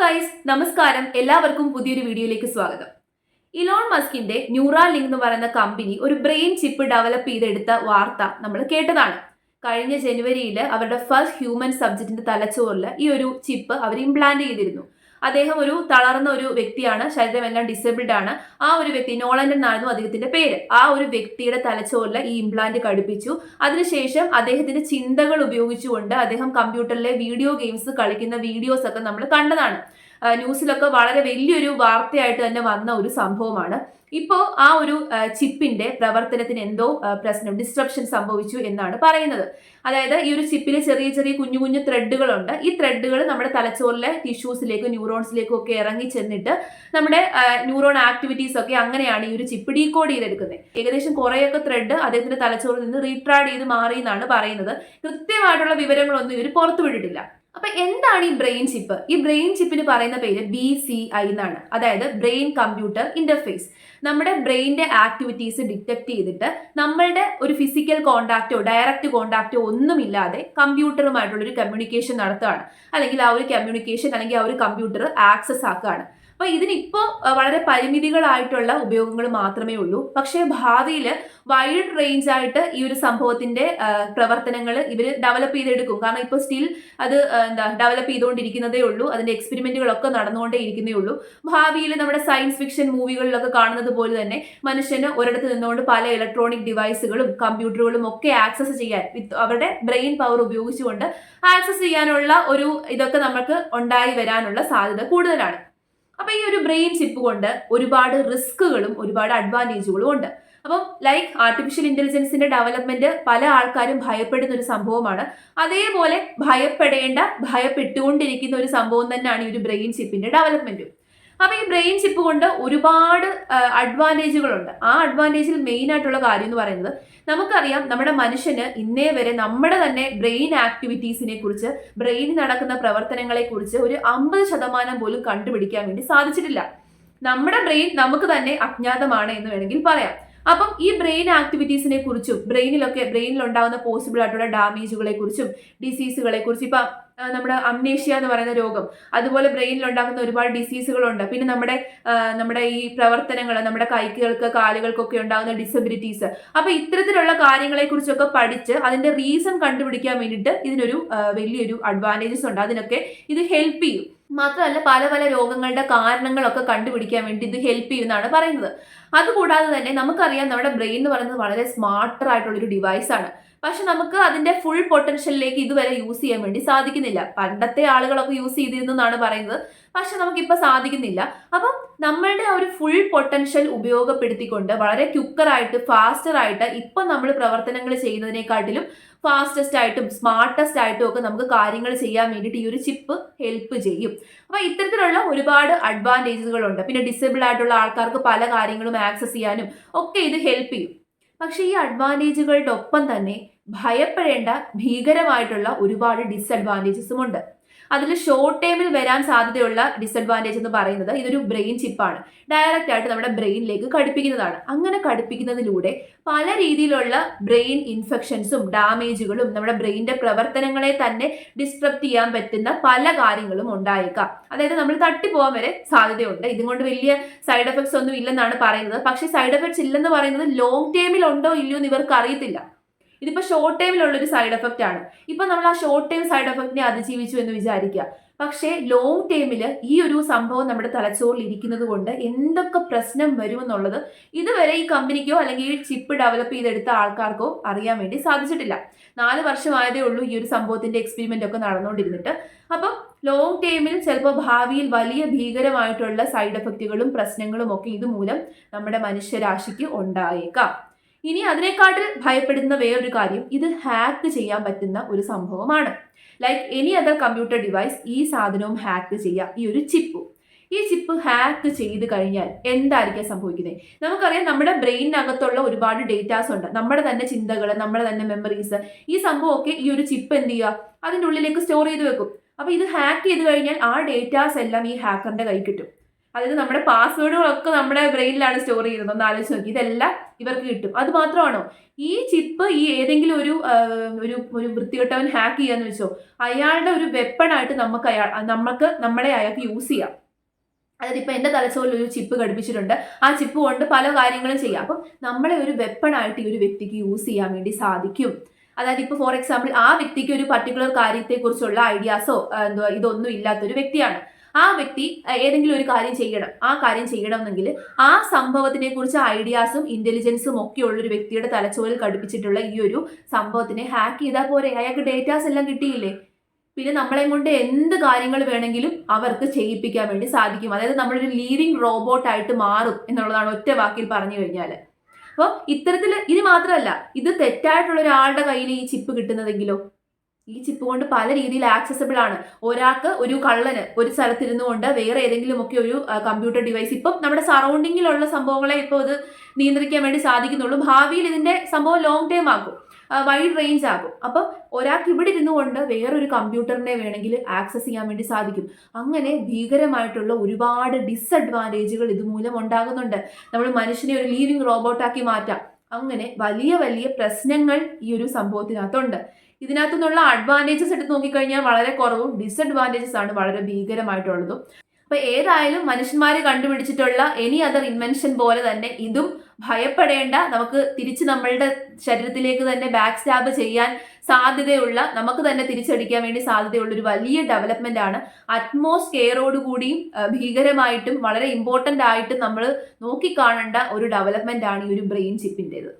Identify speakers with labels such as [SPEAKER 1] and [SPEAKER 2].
[SPEAKER 1] Guys നമസ്കാരം. എല്ലാവർക്കും പുതിയൊരു വീഡിയോയിലേക്ക് സ്വാഗതം. ഇലോൺ മസ്കിന്റെ ന്യൂറാ ലിങ്ക് എന്ന് പറയുന്ന കമ്പനി ഒരു ബ്രെയിൻ ചിപ്പ് ഡെവലപ്പ് ചെയ്തെടുത്ത വാർത്ത നമ്മൾ കേട്ടതാണ്. കഴിഞ്ഞ ജനുവരിയിൽ അവരുടെ ഫസ്റ്റ് ഹ്യൂമൻ സബ്ജക്റ്റിന്റെ തലച്ചോറിൽ ഈ ഒരു ചിപ്പ് അവർ ഇംപ്ലാന്റ് ചെയ്തിരുന്നു. അദ്ദേഹം ഒരു തളർന്ന ഒരു വ്യക്തിയാണ് ശരീരമെല്ലാം ഡിസേബിൾഡ് ആണ്. ആ ഒരു വ്യക്തി നോളൻഡ് എന്നായിരുന്നു അദ്ദേഹത്തിന്റെ പേര്. ആ ഒരു വ്യക്തിയുടെ തലച്ചോറിലെ ഈ ഇംപ്ലാന്റ് ഘടിപ്പിച്ചു. അതിനുശേഷം അദ്ദേഹത്തിന്റെ ചിന്തകൾ ഉപയോഗിച്ചുകൊണ്ട് അദ്ദേഹം കമ്പ്യൂട്ടറിലെ വീഡിയോ ഗെയിംസ് കളിക്കുന്ന വീഡിയോസ് ഒക്കെ നമ്മൾ കണ്ടതാണ്. ന്യൂസിലൊക്കെ വളരെ വലിയൊരു വാർത്തയായിട്ട് തന്നെ വന്ന ഒരു സംഭവമാണ്. ഇപ്പോൾ ആ ഒരു ചിപ്പിന്റെ പ്രവർത്തനത്തിന് എന്തോ പ്രശ്നം ഡിസ്ട്രപ്ഷൻ സംഭവിച്ചു എന്നാണ് പറയുന്നത്. അതായത് ഈ ഒരു ചിപ്പിൽ ചെറിയ ചെറിയ കുഞ്ഞു കുഞ്ഞു ത്രെഡുകളുണ്ട് ഈ ത്രെഡുകൾ നമ്മുടെ തലച്ചോറിലെ ടിഷ്യൂസിലേക്കും ന്യൂറോൺസിലേക്കും ഒക്കെ ഇറങ്ങി ചെന്നിട്ട് നമ്മുടെ ന്യൂറോൺ ആക്ടിവിറ്റീസ് ഒക്കെ അങ്ങനെയാണ് ഈ ഒരു ചിപ്പ് ഡീകോഡ് ചെയ്തെടുക്കുന്നത്. ഏകദേശം കുറേയൊക്കെ ത്രെഡ് അദ്ദേഹത്തിന്റെ തലച്ചോറിൽ നിന്ന് റീട്രാഡ് ചെയ്ത് മാറി എന്നാണ് പറയുന്നത്. കൃത്യമായിട്ടുള്ള വിവരങ്ങളൊന്നും ഇവർ പുറത്തുവിട്ടിട്ടില്ല അപ്പൊ എന്താണ് ഈ ബ്രെയിൻ ചിപ്പ് ഈ ബ്രെയിൻ ചിപ്പിന് പറയുന്ന പേര് ബി സി ഐ എന്നാണ് അതായത് ബ്രെയിൻ കമ്പ്യൂട്ടർ ഇന്റർഫേസ് നമ്മുടെ ബ്രെയിനിന്റെ ആക്ടിവിറ്റീസ് ഡിറ്റക്ട് ചെയ്തിട്ട് നമ്മളുടെ ഒരു ഫിസിക്കൽ കോണ്ടാക്റ്റോ ഡയറക്റ്റ് കോണ്ടാക്റ്റോ ഒന്നുമില്ലാതെ കമ്പ്യൂട്ടറുമായിട്ടുള്ള ഒരു കമ്മ്യൂണിക്കേഷൻ നടത്തുകയാണ്. അല്ലെങ്കിൽ ആ ഒരു കമ്മ്യൂണിക്കേഷൻ അല്ലെങ്കിൽ ആ ഒരു കമ്പ്യൂട്ടർ ആക്സസ് ആക്കുകയാണ്. അപ്പൊ ഇതിനിപ്പോ വളരെ പരിമിതികളായിട്ടുള്ള ഉപയോഗങ്ങൾ മാത്രമേ ഉള്ളൂ. പക്ഷേ ഭാവിയിൽ വൈഡ് റേഞ്ച് ആയിട്ട് ഈ ഒരു സംഭവത്തിന്റെ പ്രവർത്തനങ്ങൾ ഇവർ ഡെവലപ്പ് ചെയ്തെടുക്കും. കാരണം ഇപ്പോൾ സ്റ്റിൽ അത് എന്താ ഡെവലപ്പ് ചെയ്തുകൊണ്ടിരിക്കുന്നതേ ഉള്ളൂ. അതിന്റെ എക്സ്പെരിമെന്റുകളൊക്കെ നടന്നുകൊണ്ടേ ഇരിക്കുന്നേ ഉള്ളൂ. ഭാവിയിൽ നമ്മുടെ സയൻസ് ഫിക്ഷൻ മൂവികളിലൊക്കെ കാണുന്നത് പോലെ തന്നെ മനുഷ്യന് ഒരിടത്ത് നിന്നുകൊണ്ട് പല ഇലക്ട്രോണിക് ഡിവൈസുകളും കമ്പ്യൂട്ടറുകളും ഒക്കെ ആക്സസ് ചെയ്യാൻ അവരുടെ ബ്രെയിൻ പവർ ഉപയോഗിച്ചുകൊണ്ട് ആക്സസ് ചെയ്യാനുള്ള ഒരു ഇതൊക്കെ നമുക്ക് ഉണ്ടായി വരാനുള്ള സാധ്യത കൂടുതലാണ്. അപ്പൊ ഈ ഒരു ബ്രെയിൻ ചിപ്പ് കൊണ്ട് ഒരുപാട് റിസ്കുകളും ഒരുപാട് അഡ്വാന്റേജുകളും ഉണ്ട്. അപ്പം ലൈക്ക് ആർട്ടിഫിഷ്യൽ ഇന്റലിജൻസിന്റെ ഡെവലപ്മെന്റ് പല ആൾക്കാരും ഭയപ്പെടുന്ന ഒരു സംഭവമാണ്. അതേപോലെ ഭയപ്പെടേണ്ട ഭയപ്പെട്ടുകൊണ്ടിരിക്കുന്ന ഒരു സംഭവം തന്നെയാണ് ഈ ഒരു ബ്രെയിൻ ചിപ്പിന്റെ ഡെവലപ്മെന്റും അപ്പൊ ഈ ബ്രെയിൻ ചിപ്പ് കൊണ്ട് ഒരുപാട് അഡ്വാന്റേജുകളുണ്ട് ആ അഡ്വാന്റേജിൽ മെയിൻ ആയിട്ടുള്ള കാര്യം എന്ന് പറയുന്നത് നമുക്കറിയാം നമ്മുടെ മനുഷ്യന് ഇന്നേ വരെ നമ്മുടെ തന്നെ ബ്രെയിൻ ആക്ടിവിറ്റീസിനെ കുറിച്ച് ബ്രെയിനിൽ നടക്കുന്ന പ്രവർത്തനങ്ങളെ കുറിച്ച് ഒരു അമ്പത് ശതമാനം പോലും കണ്ടുപിടിക്കാൻ വേണ്ടി സാധിച്ചിട്ടില്ല. നമ്മുടെ ബ്രെയിൻ നമുക്ക് തന്നെ അജ്ഞാതമാണ് എന്ന് വേണമെങ്കിൽ പറയാം. അപ്പം ഈ ബ്രെയിൻ ആക്ടിവിറ്റീസിനെ കുറിച്ചും ബ്രെയിനിലൊക്കെ ബ്രെയിനിൽ ഉണ്ടാകുന്ന പോസിബിൾ ആയിട്ടുള്ള ഡാമേജുകളെ കുറിച്ചും ഡിസീസുകളെ കുറിച്ചും ഇപ്പം നമ്മുടെ അംനേഷ്യ എന്ന് പറയുന്ന രോഗം. അതുപോലെ ബ്രെയിനിൽ ഉണ്ടാകുന്ന ഒരുപാട് ഡിസീസുകളുണ്ട് പിന്നെ നമ്മുടെ നമ്മുടെ ഈ പ്രവർത്തനങ്ങൾ നമ്മുടെ കൈക്കുകൾക്ക് കാലുകൾക്കൊക്കെ ഉണ്ടാകുന്ന ഡിസബിലിറ്റീസ് അപ്പൊ ഇത്തരത്തിലുള്ള കാര്യങ്ങളെ കുറിച്ചൊക്കെ പഠിച്ച് അതിന്റെ റീസൺ കണ്ടുപിടിക്കാൻ വേണ്ടിയിട്ട് ഇതിനൊരു വലിയൊരു അഡ്വാന്റേജസ് ഉണ്ട്. അതിനൊക്കെ ഇത് ഹെൽപ്പ് ചെയ്യും. മാത്രമല്ല പല പല രോഗങ്ങളുടെ കാരണങ്ങളൊക്കെ കണ്ടുപിടിക്കാൻ വേണ്ടി ഇത് ഹെൽപ്പ് ചെയ്യുമെന്നാണ് പറയുന്നത്. അതുകൂടാതെ തന്നെ നമുക്കറിയാം നമ്മുടെ ബ്രെയിൻ എന്ന് പറയുന്നത് വളരെ സ്മാർട്ടർ ആയിട്ടുള്ളൊരു ഡിവൈസ് ആണ്. പക്ഷെ നമുക്ക് അതിന്റെ ഫുൾ പൊട്ടൻഷ്യലിലേക്ക് ഇതുവരെ യൂസ് ചെയ്യാൻ വേണ്ടി സാധിക്കുന്നില്ല. പണ്ടത്തെ ആളുകളൊക്കെ യൂസ് ചെയ്തിരുന്നു എന്നാണ് പറയുന്നത്. പക്ഷെ നമുക്കിപ്പോൾ സാധിക്കുന്നില്ല. അപ്പം നമ്മളുടെ ഒരു ഫുൾ പൊട്ടൻഷ്യൽ ഉപയോഗപ്പെടുത്തിക്കൊണ്ട് വളരെ ക്യുക്കറായിട്ട് ഫാസ്റ്റർ ആയിട്ട് ഇപ്പം നമ്മൾ പ്രവർത്തനങ്ങൾ ചെയ്യുന്നതിനെക്കാട്ടിലും ഫാസ്റ്റസ്റ്റ് ആയിട്ടും സ്മാർട്ടസ്റ്റ് ആയിട്ടും ഒക്കെ നമുക്ക് കാര്യങ്ങൾ ചെയ്യാൻ വേണ്ടിയിട്ട് ഈ ഒരു ചിപ്പ് ഹെൽപ്പ് ചെയ്യും. അപ്പൊ ഇത്തരത്തിലുള്ള ഒരുപാട് അഡ്വാന്റേജുകളുണ്ട് പിന്നെ ഡിസേബിൾ ആയിട്ടുള്ള ആൾക്കാർക്ക് പല കാര്യങ്ങളും ആക്സസ് ചെയ്യാനും ഒക്കെ ഇത് ഹെൽപ്പ് ചെയ്യും. പക്ഷേ ഈ അഡ്വാന്റേജുകളുടെ ഒപ്പം തന്നെ ഭയപ്പെടേണ്ട ഭീകരമായിട്ടുള്ള ഒരുപാട് ഡിസഡ്വാന്റേജസും ഉണ്ട് അതിൽ ഷോർട്ട് ടൈമിൽ വരാൻ സാധ്യതയുള്ള ഡിസ്അഡ്വാന്റേജ് എന്ന് പറയുന്നത് ഇതൊരു ബ്രെയിൻ ചിപ്പാണ് ഡയറക്റ്റ് ആയിട്ട് നമ്മുടെ ബ്രെയിനിലേക്ക് ഘടിപ്പിക്കുന്നതാണ്. അങ്ങനെ ഘടിപ്പിക്കുന്നതിലൂടെ പല രീതിയിലുള്ള ബ്രെയിൻ ഇൻഫെക്ഷൻസും ഡാമേജുകളും നമ്മുടെ ബ്രെയിനിന്റെ പ്രവർത്തനങ്ങളെ തന്നെ ഡിസ്ട്രപ്റ്റ് ചെയ്യാൻ പറ്റുന്ന പല കാര്യങ്ങളും ഉണ്ടായേക്കാം. അതായത് നമ്മൾ തട്ടിപ്പോകാൻ വരെ സാധ്യതയുണ്ട്. ഇതും കൊണ്ട് വലിയ സൈഡ് എഫക്ട്സ് ഒന്നും ഇല്ലെന്നാണ് പറയുന്നത്. പക്ഷേ സൈഡ് എഫക്ട്സ് ഇല്ലെന്ന് പറയുന്നത് ലോങ് ടൈമിൽ ഉണ്ടോ ഇല്ലയോ എന്ന് ഇവർക്ക് അറിയത്തില്ല ഇതിപ്പോ ഷോർട്ട് ടൈമിലുള്ള ഒരു സൈഡ് എഫക്റ്റ് ആണ്. ഇപ്പം നമ്മൾ ആ ഷോർട്ട് ടൈം സൈഡ് എഫക്റ്റിനെ അതിജീവിച്ചു എന്ന് വിചാരിക്കുക പക്ഷേ ലോങ് ടൈമിൽ ഈ ഒരു സംഭവം നമ്മുടെ തലച്ചോറിൽ ഇരിക്കുന്നത് കൊണ്ട് എന്തൊക്കെ പ്രശ്നം വരുമെന്നുള്ളത് ഇതുവരെ ഈ കമ്പനിക്കോ അല്ലെങ്കിൽ ഈ ചിപ്പ് ഡെവലപ്പ് ചെയ്തെടുത്ത ആൾക്കാർക്കോ അറിയാൻ വേണ്ടി സാധിച്ചിട്ടില്ല. നാല് വർഷമായതേ ഉള്ളൂ ഈ ഒരു സംഭവത്തിന്റെ എക്സ്പെരിമെന്റ് ഒക്കെ നടന്നുകൊണ്ടിരുന്നിട്ട് അപ്പം ലോങ് ടൈമിൽ ചിലപ്പോൾ ഭാവിയിൽ വലിയ ഭീകരമായിട്ടുള്ള സൈഡ് എഫക്റ്റുകളും പ്രശ്നങ്ങളും ഒക്കെ ഇതുമൂലം നമ്മുടെ മനുഷ്യരാശിക്ക് ഉണ്ടായേക്കാം. ഇനി അതിനെക്കാട്ടിൽ ഭയപ്പെടുന്ന വേറൊരു കാര്യം ഇത് ഹാക്ക് ചെയ്യാൻ പറ്റുന്ന ഒരു സംഭവമാണ്. Like any other computer device ഈ സാധനവും ഹാക്ക് ചെയ്യാം. ഈ ഒരു ചിപ്പ്. ഈ ചിപ്പ് ഹാക്ക് ചെയ്ത് കഴിഞ്ഞാൽ എന്തായിരിക്കും സംഭവിക്കുന്നത്? നമുക്കറിയാം നമ്മുടെ ബ്രെയിനകത്തുള്ള ഒരുപാട് ഡേറ്റാസ് ഉണ്ട്. നമ്മുടെ തന്നെ ചിന്തകൾ നമ്മുടെ തന്നെ മെമ്മറീസ് ഈ സംഭവമൊക്കെ ഈ ഒരു ചിപ്പ് എന്ത് ചെയ്യുക? അതിന്റെ ഉള്ളിലേക്ക് സ്റ്റോർ ചെയ്ത് വെക്കും. അപ്പൊ ഇത് ഹാക്ക് ചെയ്ത് കഴിഞ്ഞാൽ ആ ഡേറ്റാസ് എല്ലാം ഈ ഹാക്കറിന്റെ കൈ കിട്ടും. അതായത് നമ്മുടെ പാസ്വേഡുകളൊക്കെ നമ്മുടെ ബ്രെയിനിലാണ് സ്റ്റോർ ചെയ്യുന്നത്. ഒന്ന് ആലോചിച്ച് നോക്കി. ഇതെല്ലാം ഇവർക്ക് കിട്ടും. അത് മാത്രമാണോ? ഈ ചിപ്പ് ഈ ഏതെങ്കിലും ഒരു ഒരു ഒരു വൃത്തികെട്ടവൻ ഹാക്ക് ചെയ്യാന്ന് വെച്ചോ അയാളുടെ ഒരു വെപ്പണായിട്ട് നമുക്ക് അയാൾ നമുക്ക് നമ്മളെ അയാൾക്ക് യൂസ് ചെയ്യാം. അതായത് ഇപ്പൊ എന്റെ തലച്ചോറിൽ ഒരു ചിപ്പ് ഘടിപ്പിച്ചിട്ടുണ്ട്. ആ ചിപ്പ് കൊണ്ട് പല കാര്യങ്ങളും ചെയ്യാം. അപ്പം നമ്മളെ ഒരു വെപ്പണായിട്ട് ഈ ഒരു വ്യക്തിക്ക് യൂസ് ചെയ്യാൻ വേണ്ടി സാധിക്കും. അതായത് ഇപ്പോൾ ഫോർ എക്സാമ്പിൾ ആ വ്യക്തിക്ക് ഒരു പർട്ടിക്കുലർ കാര്യത്തെക്കുറിച്ചുള്ള ഐഡിയാസോ എന്തോ ഇതൊന്നും ഇല്ലാത്തൊരു വ്യക്തിയാണ്. ആ വ്യക്തി ഏതെങ്കിലും ഒരു കാര്യം ചെയ്യണം. ആ കാര്യം ചെയ്യണമെന്നെങ്കിൽ ആ സംഭവത്തിനെ കുറിച്ച് ഐഡിയാസും ഇന്റലിജൻസും ഒക്കെ ഉള്ള ഒരു വ്യക്തിയുടെ തലച്ചോറിൽ ഘടിപ്പിച്ചിട്ടുള്ള ഈ ഒരു സംഭവത്തിനെ ഹാക്ക് ചെയ്താൽ പോരെ? അയാൾക്ക് ഡേറ്റാസ് എല്ലാം കിട്ടിയില്ലേ? പിന്നെ നമ്മളെ കൊണ്ട് എന്ത് കാര്യങ്ങൾ വേണമെങ്കിലും അവർക്ക് ചെയ്യിപ്പിക്കാൻ വേണ്ടി സാധിക്കും. അതായത് നമ്മളൊരു ലീവിങ് റോബോട്ടായിട്ട് മാറും എന്നുള്ളതാണ് ഒറ്റ വാക്കിൽ പറഞ്ഞു കഴിഞ്ഞാൽ. അപ്പോൾ ഇത്തരത്തിൽ ഇത് മാത്രമല്ല ഇത് തെറ്റായിട്ടുള്ള ഒരാളുടെ കയ്യിൽ ഈ ചിപ്പ് കിട്ടുന്നതെങ്കിലോ? ഈ ചിപ്പ് കൊണ്ട് പല രീതിയിൽ ആക്സസിബിൾ ആണ്. ഒരാൾക്ക് ഒരു കള്ളന് ഒരു സ്ഥലത്തിരുന്നു കൊണ്ട് വേറെ ഏതെങ്കിലും ഒക്കെ ഒരു കമ്പ്യൂട്ടർ ഡിവൈസ് ഇപ്പം നമ്മുടെ സറൗണ്ടിങ്ങിലുള്ള സംഭവങ്ങളെ ഇപ്പോൾ ഇത് നിയന്ത്രിക്കാൻ വേണ്ടി സാധിക്കുന്നുള്ളൂ. ഭാവിയിൽ ഇതിന്റെ സംഭവം ലോങ് ടൈം ആകും. വൈഡ് റേഞ്ച് ആകും. അപ്പം ഒരാൾക്ക് ഇവിടെ ഇരുന്നു കൊണ്ട് വേറൊരു കമ്പ്യൂട്ടറിനെ വേണമെങ്കിൽ ആക്സസ് ചെയ്യാൻ വേണ്ടി സാധിക്കും. അങ്ങനെ ഭീകരമായിട്ടുള്ള ഒരുപാട് ഡിസഡ്വാന്റേജുകൾ ഇതുമൂലം ഉണ്ടാകുന്നുണ്ട്. നമ്മൾ മനുഷ്യനെ ഒരു ലീവിങ് റോബോട്ടാക്കി മാറ്റാം. അങ്ങനെ വലിയ വലിയ പ്രശ്നങ്ങൾ ഈ ഒരു സംഭവത്തിനകത്തുണ്ട്. ഇതിനകത്തു നിന്നുള്ള അഡ്വാന്റേജസ് എടുത്ത് നോക്കിക്കഴിഞ്ഞാൽ വളരെ കുറവും ഡിസഡ്വാന്റേജസ് ആണ് വളരെ ഭീകരമായിട്ടുള്ളതും. അപ്പൊ ഏതായാലും മനുഷ്യന്മാർ കണ്ടുപിടിച്ചിട്ടുള്ള എനി അതർ ഇൻവെൻഷൻ പോലെ തന്നെ ഇതും ഭയപ്പെടേണ്ട നമുക്ക് തിരിച്ച് നമ്മളുടെ ശരീരത്തിലേക്ക് തന്നെ ബാക്ക് സ്റ്റാബ് ചെയ്യാൻ സാധ്യതയുള്ള നമുക്ക് തന്നെ തിരിച്ചടിക്കാൻ വേണ്ടി സാധ്യതയുള്ള ഒരു വലിയ ഡെവലപ്മെന്റ് ആണ്. അറ്റ്മോസ് കെയറോട് കൂടിയും ആ, ഭീകരമായിട്ടും വളരെ ഇമ്പോർട്ടന്റ് ആയിട്ടും നമ്മൾ നോക്കിക്കാണേണ്ട ഒരു ഡെവലപ്മെന്റ് ആണ് ഈ ഒരു ബ്രെയിൻ ചിപ്പിന്റെത്